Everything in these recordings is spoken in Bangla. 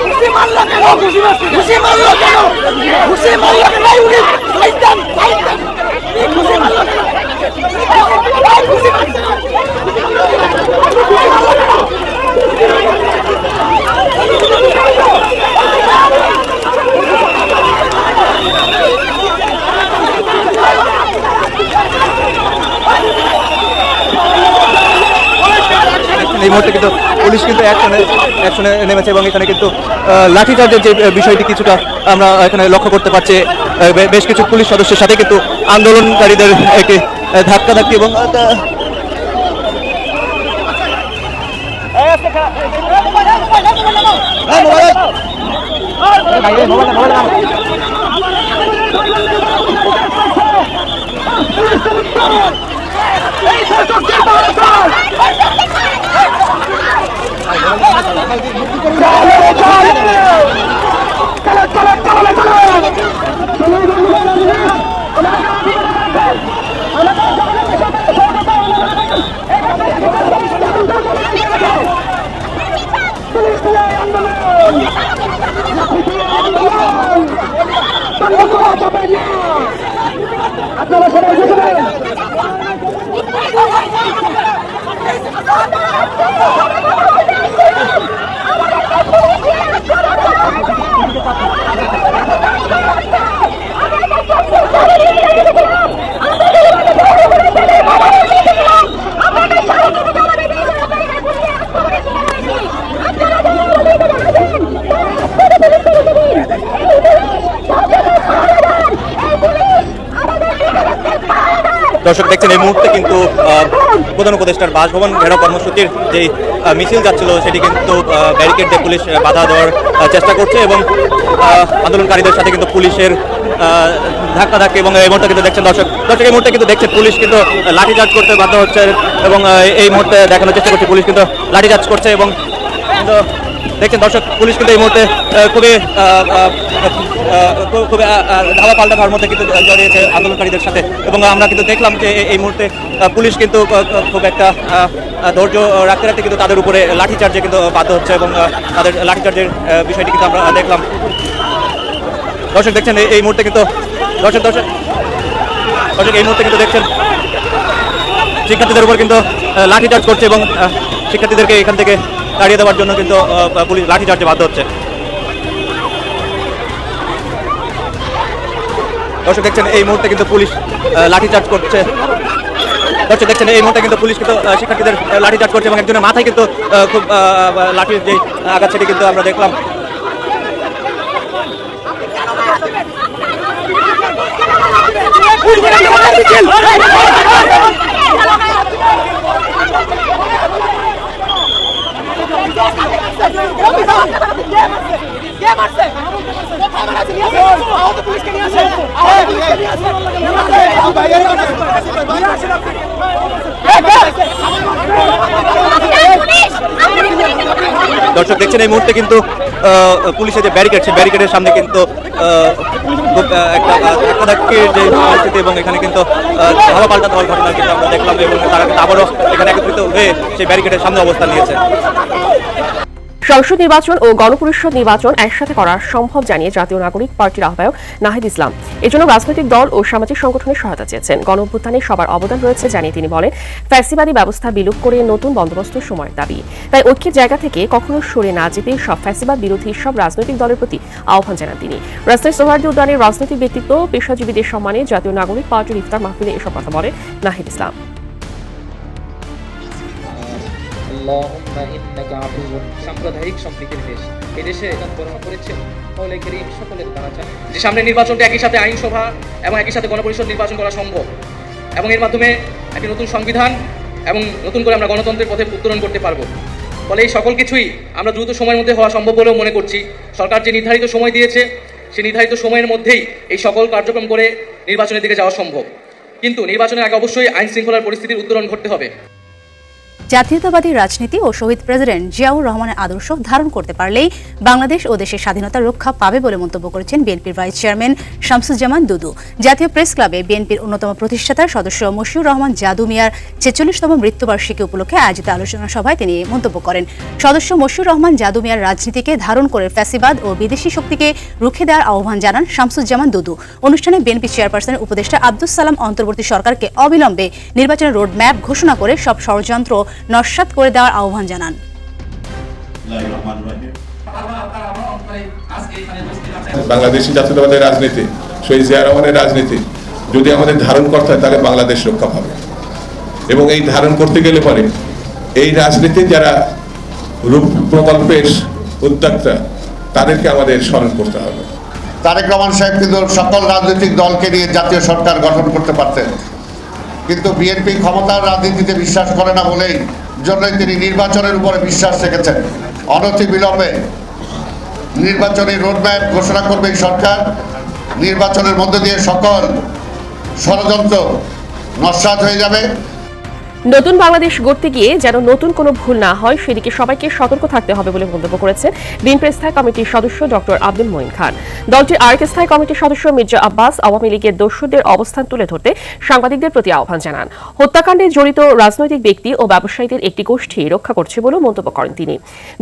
ঘুষি মারলো কেন খুশি মারলো কেন খুশি মারলো কেন মুহূর্তে কিন্তু পুলিশ কিন্তু অ্যাকশনে অ্যাকশনে নেমেছে এবং এখানে কিন্তু লাঠিচার্জের যে বিষয়টি কিছুটা আমরা এখানে লক্ষ্য করতে পারছি বেশ কিছু পুলিশ সদস্যের সাথে কিন্তু আন্দোলনকারীদের একটি ধাক্কা ধাক্কাধাক্কি এবং দর্শক দেখছেন এই মুহূর্তে কিন্তু প্রধান উপদেষ্টার বাসভবন ঘেরাও কর্মসূচির যে মিছিল যাচ্ছিল সেটি কিন্তু ব্যারিকেড দিয়ে পুলিশ বাধা দেওয়ার চেষ্টা করছে এবং আন্দোলনকারীদের সাথে কিন্তু পুলিশের আহ, ধাক্কাধাক্কি এবং এই মুহূর্তে কিন্তু দেখছেন দর্শক দর্শক এই মুহূর্তে কিন্তু দেখছেন পুলিশ কিন্তু লাঠিচার্জ করতে বাধ্য হচ্ছে এবং এই মুহূর্তে দেখানোর চেষ্টা করছে পুলিশ কিন্তু লাঠিচার্জ করছে এবং দেখছেন দর্শক, পুলিশ কিন্তু এই মুহূর্তে খুবই খুবই ধাওয়া পাল্টা খাওয়ার মধ্যে কিন্তু জড়িয়েছে আন্দোলনকারীদের সাথে। এবং আমরা কিন্তু দেখলাম যে এই- মুহূর্তে পুলিশ কিন্তু খুব একটা ধৈর্য রাখতে রাখতে কিন্তু তাদের উপরে লাঠিচার্জে কিন্তু বাধ্য হচ্ছে এবং তাদের লাঠিচার্জের বিষয়টি কিন্তু আমরা দেখলাম। দর্শক দেখছেন, এই- মুহূর্তে কিন্তু, দর্শক দর্শক দর্শক, এই মুহূর্তে কিন্তু দেখছেন, শিক্ষার্থীদের উপর কিন্তু লাঠিচার্জ করছে এবং শিক্ষার্থীদেরকে এখান থেকে তাড়িয়ে দেওয়ার জন্য কিন্তু পুলিশ লাঠিচার্জে বাধ্য হচ্ছে দর্শক দেখছেন এই মুহূর্তে কিন্তু পুলিশ আহ, লাঠিচার্জ করছে দর্শক দেখছেন এই মুহূর্তে কিন্তু পুলিশ কিন্তু শিক্ষার্থীদের আহ, লাঠিচার্জ করছে এবং একজনের মাথায় কিন্তু খুব লাঠির যে আঘাত সেটি কিন্তু আমরা দেখলাম কে দর্শক দেখছেন, এই মুহূর্তে কিন্তু পুলিশের যে ব্যারিকেড সেই ব্যারিকেডের সামনে কিন্তু একটা যে পরিস্থিতি এবং এখানে কিন্তু ধাওয়া পাল্টা দেওয়ার ঘটনা কিন্তু আমরা দেখলাম এবং তারা কিন্তু আবারও এখানে একত্রিত হয়ে সেই ব্যারিকেডের সামনে অবস্থান নিয়েছে। সংসদ নির্বাচন ও গণপরিষদ নির্বাচন একসাথে করা সম্ভব জানিয়ে জাতীয় নাগরিক পার্টির আহ্বায়ক নাহিদ ইসলাম। এজন্য রাজনৈতিক দল ও সামাজিক সংগঠনের সহায়তা চেয়েছেন। গণ সবার অবদান রয়েছে জানিয়ে তিনি বলেন, ফ্যাসিবাদী ব্যবস্থা বিলুপ করে নতুন বন্দোবস্ত সময়ের দাবি। তাই ঐক্যের জায়গা থেকে কখনো সরে না যেতে সব ফ্যাসিবাদ বিরোধী সব রাজনৈতিক দলের প্রতি আহ্বান জানান তিনি। রাস্তায় সোহার্দি উদ্যানের রাজনৈতিক ব্যক্তিত্ব, পেশাজীবীদের সম্মানে জাতীয় নাগরিক পার্টির ইফতার মাহফিলে এসব কথা বলেন নাহিদ ইসলাম। সাম্প্রদায়িক সম্প্রীতির দেশ। এই দেশে এটা করেছেন মৌলাই করিম সকলের দ্বারা যে সামনে নির্বাচনটা একই সাথে আইনসভা এবং একই সাথে গণপরিষদ নির্বাচন করা সম্ভব। এবং এর মাধ্যমে একটি নতুন সংবিধান এবং নতুন করে আমরা গণতন্ত্রের পথে উত্তরণ করতে পারব। ফলে এই সকল কিছুই আমরা দ্রুত সময়ের মধ্যে হওয়া সম্ভব বলেও মনে করছি। সরকার যে নির্ধারিত সময় দিয়েছে সেই নির্ধারিত সময়ের মধ্যেই এই সকল কার্যক্রম করে নির্বাচনের দিকে যাওয়া সম্ভব। কিন্তু নির্বাচনের আগে অবশ্যই আইন শৃঙ্খলার পরিস্থিতির উত্তরণ ঘটতে হবে। জাতীয়তাবাদী রাজনীতি ও শহীদ প্রেসিডেন্ট জিয়াউর রহমানের আদর্শ ধারণ করতে পারলেই বাংলাদেশ ও দেশের স্বাধীনতা রক্ষা পাবে বলে মন্তব্য করেছেন বিএনপির ভাইস চেয়ারম্যান শামসুজ্জামান দুদু। জাতীয় প্রেস ক্লাবে বিএনপির অন্যতম প্রতিষ্ঠাতার সদস্য মশিউর রহমান জাদু মিয়ার ছেচল্লিশতম মৃত্যুবার্ষিকী উপলক্ষে আয়োজিত আলোচনা সভায় তিনি মন্তব্য করেন। সদস্য মশিউর রহমান জাদু মিয়ার রাজনীতিকে ধারণ করে ফ্যাসিবাদ ও বিদেশি শক্তিকে রুখে দেওয়ার আহ্বান জানান শামসুজ্জামান দুদু। অনুষ্ঠানে বিএনপি চেয়ারপারসনের উপদেষ্টা আব্দুস সালাম অন্তর্বর্তী সরকারকে অবিলম্বে নির্বাচনের রোড ম্যাপ ঘোষণা করে সব ষড়যন্ত্র নস্যাৎ করে দেওয়ার আহ্বান জানান। বাংলাদেশি জাতীয়তাবাদের রাজনীতি শহীদ জিয়া রহমানের রাজনীতি যদি আমাদের ধারণ করতে হয় তাহলে বাংলাদেশ রক্ষা পাবে। এবং এই ধারণ করতে গেলে পরে এই রাজনীতি যারা রূপ প্রকল্পের উদ্যোক্তা তাদেরকে আমাদের স্মরণ করতে হবে। তারেক রহমান সাহেব কিন্তু সকল রাজনৈতিক দলকে নিয়ে জাতীয় সরকার গঠন করতে পারতেন। কিন্তু বিএনপি ক্ষমতার রাজনীতিতে বিশ্বাস করে না বলেই জন্যই তিনি নির্বাচনের উপরে বিশ্বাস রেখেছেন। অনতি বিলম্বে নির্বাচনী রোডম্যাপ ঘোষণা করবে এই সরকার। নির্বাচনের মধ্য দিয়ে সকল ষড়যন্ত্র নস্বাত হয়ে যাবে। নতুন বাংলাদেশ গড়তে গিয়ে যেন নতুন কোনো ভুল না হয়, সেদিকে সবাইকে সতর্ক থাকতে হবে বলে মন্তব্য করেছেন বিএনপি স্থায়ী কমিটির সদস্য ডক্টর আব্দুল মঈন খান। দলটির আরেক স্থায়ী কমিটির সদস্য মির্জা আব্বাস আওয়ামী লীগের দস্যুদের অবস্থান তুলে ধরতে সাংবাদিকদের প্রতি আহ্বান জানান। হত্যাকাণ্ডে জড়িত রাজনৈতিক ব্যক্তি ও ব্যবসায়ীদের একটি গোষ্ঠী রক্ষা করছে বলেও মন্তব্য করেন তিনি।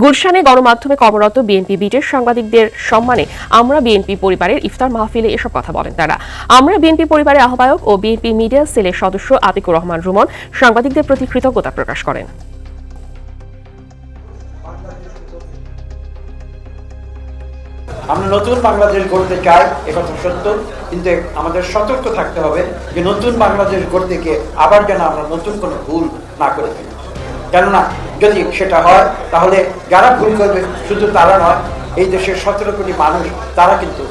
গুলশানে গণমাধ্যমে কর্মরত বিএনপি বিটের সাংবাদিকদের সম্মানে আমরা বিএনপি পরিবারের ইফতার মাহফিলে এসব কথা বলেন তারা। আমরা বিএনপি পরিবারের আহ্বায়ক ও বিএনপি মিডিয়া সেলের সদস্য আতিকুর রহমান রুমন সাংবাদিকদের প্রতি কৃতজ্ঞতা প্রকাশ করেন। আমরা নতুন বাংলাদেশ গড়তে চাই একথা সত্য। কিন্তু আমাদের সতর্ক থাকতে হবে যে নতুন বাংলাদেশ গড়তে গিয়ে আবার যেন আমরা নতুন কোনো ভুল না করে ফেলি। কেননা, যদি সেটা হয়, তাহলে যারা ভুল করবে, শুধু তারা নয়, এই দেশের সতেরো কোটি মানুষ, তারা কিন্তু